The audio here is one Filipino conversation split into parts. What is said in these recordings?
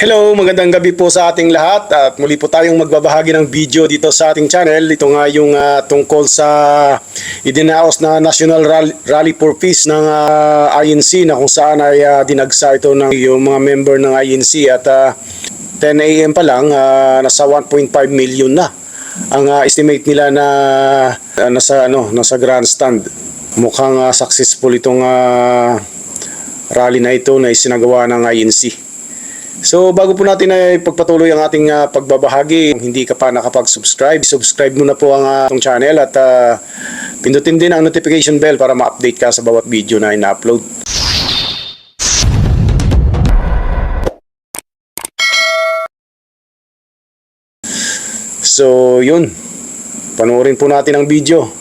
Hello, magandang gabi po sa ating lahat at muli po tayong magbabahagi ng video dito sa ating channel. Ito nga yung ah, tungkol sa idinaos na National Rally, for Peace ng ah, INC na kung saan ay ah, dinagsa ito ng yung mga member ng INC at ah, 10 a.m. pa lang ah, nasa 1.5 million na ang ah, estimate nila na ah, nasa ano nasa grandstand. Mukhang ah, successful itong ah, rally na ito na isinagawa ng INC. So bago po natin ay pagpatuloy ang ating ah, pagbabahagi, kung hindi ka pa nakapag-subscribe, subscribe mo na po ang ah, atong channel at ah, pindutin din ang notification bell para ma-update ka sa bawat video na ina-upload. So yun, panoorin po natin ang video.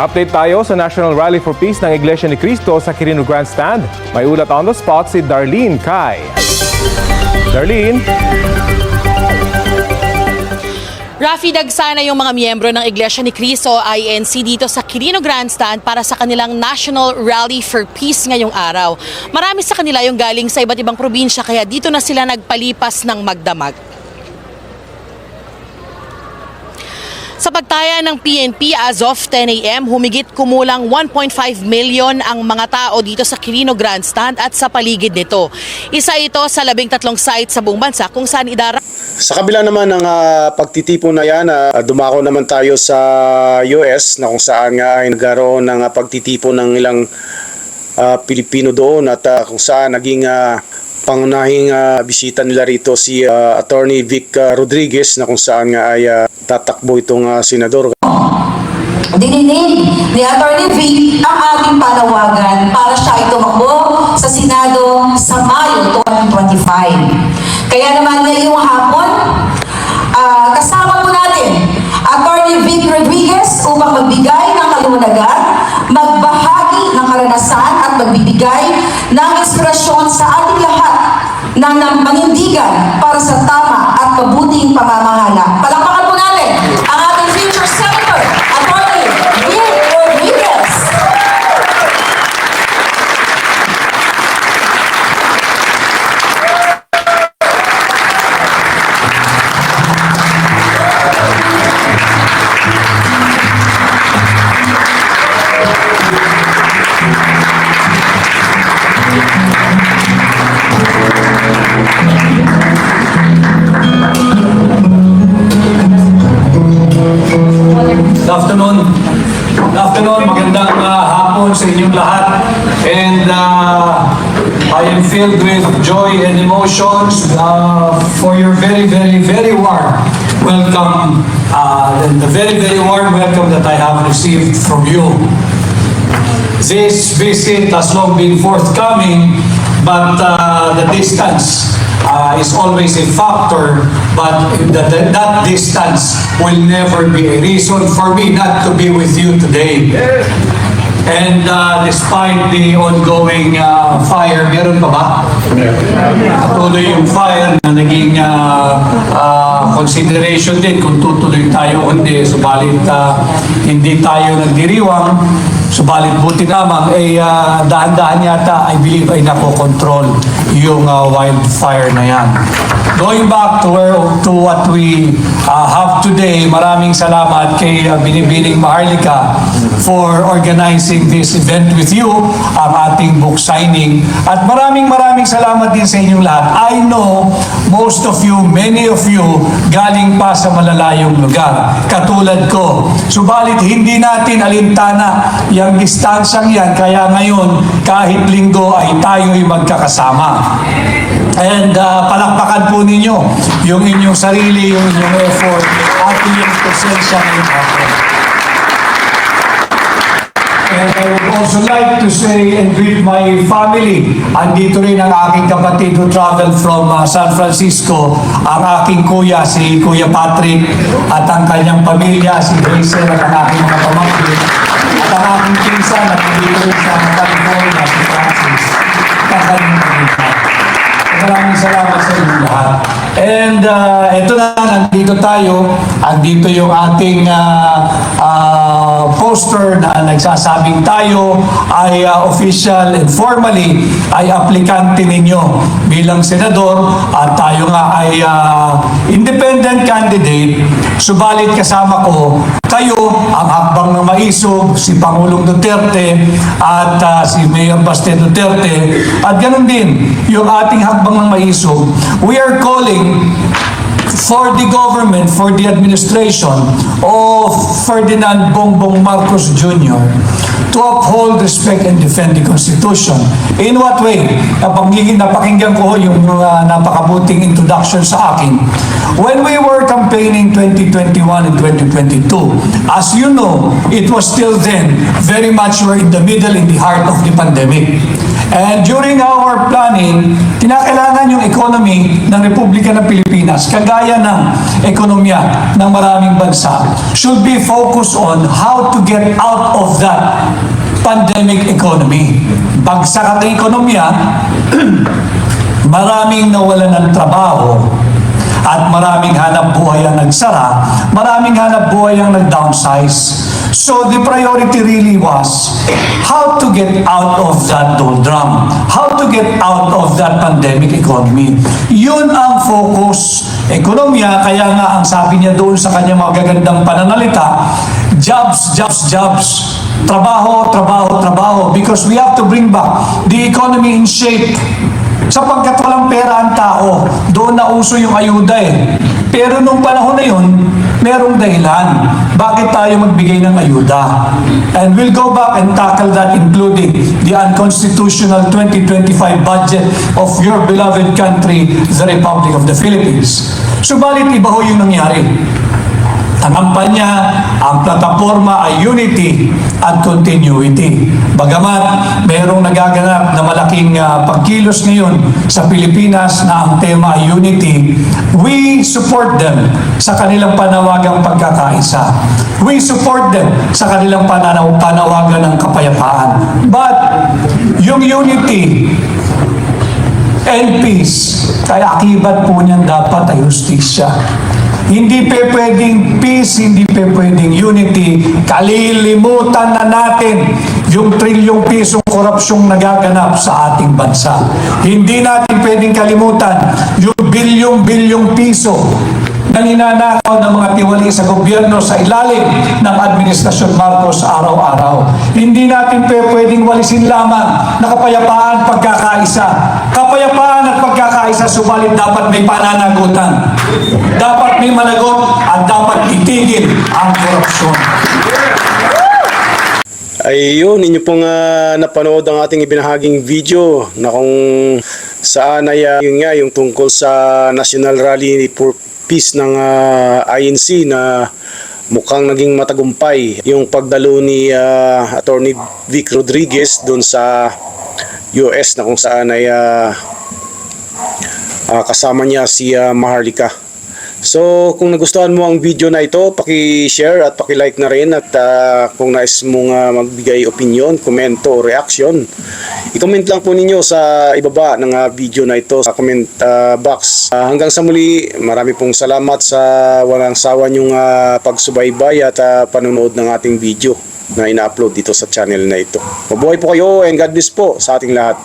Update tayo sa National Rally for Peace ng Iglesia ni Cristo sa Quirino Grandstand. May ulat on the spot si Darlene Kai. Darlene, Rafi Dagsana yung mga miyembro ng Iglesia ni Cristo INC dito sa Quirino Grandstand para sa kanilang National Rally for Peace ngayong araw. Marami sa kanila yung galing sa iba't ibang probinsya kaya dito na sila nagpalipas ng magdamag. Sa pagtaya ng PNP as of 10 a.m., humigit kumulang 1.5 million ang mga tao dito sa Quirino Grandstand at sa paligid nito. Isa ito sa labing tatlong sites sa buong bansa kung saan idara Sa kabila naman ng ah, pagtitipon na yan, ah, dumako naman tayo sa US na kung saan nga ay nagkaroon ng ah, pagtitipon ng ilang ah, Pilipino doon at ah, kung saan naging ah, pangunahing ah, bisita nila rito si ah, Attorney Vic ah, Rodriguez na kung saan nga ay ah, tatakbo itong ah, senador. Dininig ni Atty. Vic ang ating panawagan para siya ay tumakbo sa Senado sa Mayo 2025. Kaya naman ngayong hapon, ah, kasama po natin Atty. Vic Rodriguez upang magbigay ng kaluwanagan, magbahagi ng karanasan at magbibigay ng inspirasyon sa ating lahat na nang manindigan para sa tama with joy and emotions uh, for your very, very, very warm welcome uh, and the very, very warm welcome that I have received from you. This visit has long been forthcoming, but uh, the distance uh, is always a factor, but that, that, that distance will never be a reason for me not to be with you today. And uh, despite the ongoing uh, fire, meron pa ba? Patuloy yung fire na naging uh, uh, consideration din kung tutuloy tayo o hindi. Subalit uh, hindi tayo nagdiriwang. Subalit buti lamang, eh, uh, dahan-dahan yata, I believe, ay nakokontrol yung uh, wildfire na yan. Going back to, where, to what we uh, have today, maraming salamat kay uh, Binibining Maharlika for organizing this event with you, ang ating book signing. At maraming maraming salamat din sa inyong lahat. I know most of you, many of you, galing pa sa malalayong lugar, katulad ko. Subalit hindi natin alintana yung distansyang yan, kaya ngayon, kahit linggo ay tayo'y magkakasama. And uh, palakpakan po ninyo yung inyong sarili, yung inyong effort, at yung presensya ngayong hapon. And I would also like to say and greet my family. Andito rin ang aking kapatid who traveled from uh, San Francisco, ang aking kuya, si Kuya Patrick, at ang kanyang pamilya, si Hazel, at ang aking mga tayo. Andito yung ating uh, uh, poster na nagsasabing tayo ay uh, official and formally ay aplikante ninyo bilang senador at tayo nga ay uh, independent candidate. Subalit kasama ko kayo, ang hakbang ng maisog, si Pangulong Duterte at uh, si Mayor Baste Duterte at ganun din yung ating hakbang ng maisog. We are calling for the government, for the administration of Ferdinand Bongbong Marcos Jr. to uphold, respect, and defend the Constitution. In what way? Napangigin, napakinggan ko yung uh, napakabuting introduction sa akin. When we were campaigning 2021 and 2022, as you know, it was still then very much we're in the middle, in the heart of the pandemic. And during our planning, kinakailangan yung economy ng Republika ng Pilipinas, kagaya ng ekonomiya ng maraming bansa, should be focused on how to get out of that pandemic economy. Bagsak ang ekonomiya, maraming nawalan ng trabaho, at maraming hanap buhay ang nagsara, maraming hanap buhay ang nag-downsize. So the priority really was how to get out of that doldrum, how to get out of that pandemic economy. Yun ang focus. Ekonomiya, kaya nga ang sabi niya doon sa kanyang magagandang pananalita, jobs, jobs, jobs. Trabaho, trabaho, trabaho. Because we have to bring back the economy in shape. Sapagkat walang pera ang tao, doon na uso yung ayuda eh. Pero nung panahon na yun, merong dahilan. Bakit tayo magbigay ng ayuda? And we'll go back and tackle that including the unconstitutional 2025 budget of your beloved country, the Republic of the Philippines. Subalit iba ho yung nangyari. Ang kampanya, ang plataforma ay unity at continuity. Bagamat mayroong nagaganap na malaking uh, pagkilos ngayon sa Pilipinas na ang tema ay unity, we support them sa kanilang panawagang pagkakaisa. We support them sa kanilang pananaw panawagan ng kapayapaan. But yung unity and peace, kaya akibat po niyan dapat ay justisya. Hindi pe pwedeng peace, hindi pe pwedeng unity. Kalilimutan na natin yung trilyong pisong korupsyong nagaganap sa ating bansa. Hindi natin pwedeng kalimutan yung bilyong-bilyong piso na ninanakaw ng mga tiwali sa gobyerno sa ilalim ng Administrasyon Marcos araw-araw. Hindi natin pwedeng walisin lamang na kapayapaan pagkakaisa. Kapayapaan at pagkakaisa, subalit dapat may pananagutan. Dapat may managot at dapat itigil ang korupsyon. Ayun, ninyo pong ah, napanood ang ating ibinahaging video na kung saan ay ah, yun nga, yung tungkol sa National Rally for Peace ng ah, INC na mukhang naging matagumpay yung pagdalo ni ah, Attorney Vic Rodriguez doon sa US na kung saan ay ah, ah, kasama niya si ah, Maharlika. So, kung nagustuhan mo ang video na ito, paki-share at paki-like na rin at ah, kung nais mong ah, magbigay opinion, komento o reaction, i-comment lang po ninyo sa ibaba ng ah, video na ito sa comment ah, box. Ah, hanggang sa muli, marami pong salamat sa walang sawa niyong ah, pagsubaybay at ah, panonood ng ating video na ina-upload dito sa channel na ito. Mabuhay po kayo and God bless po sa ating lahat.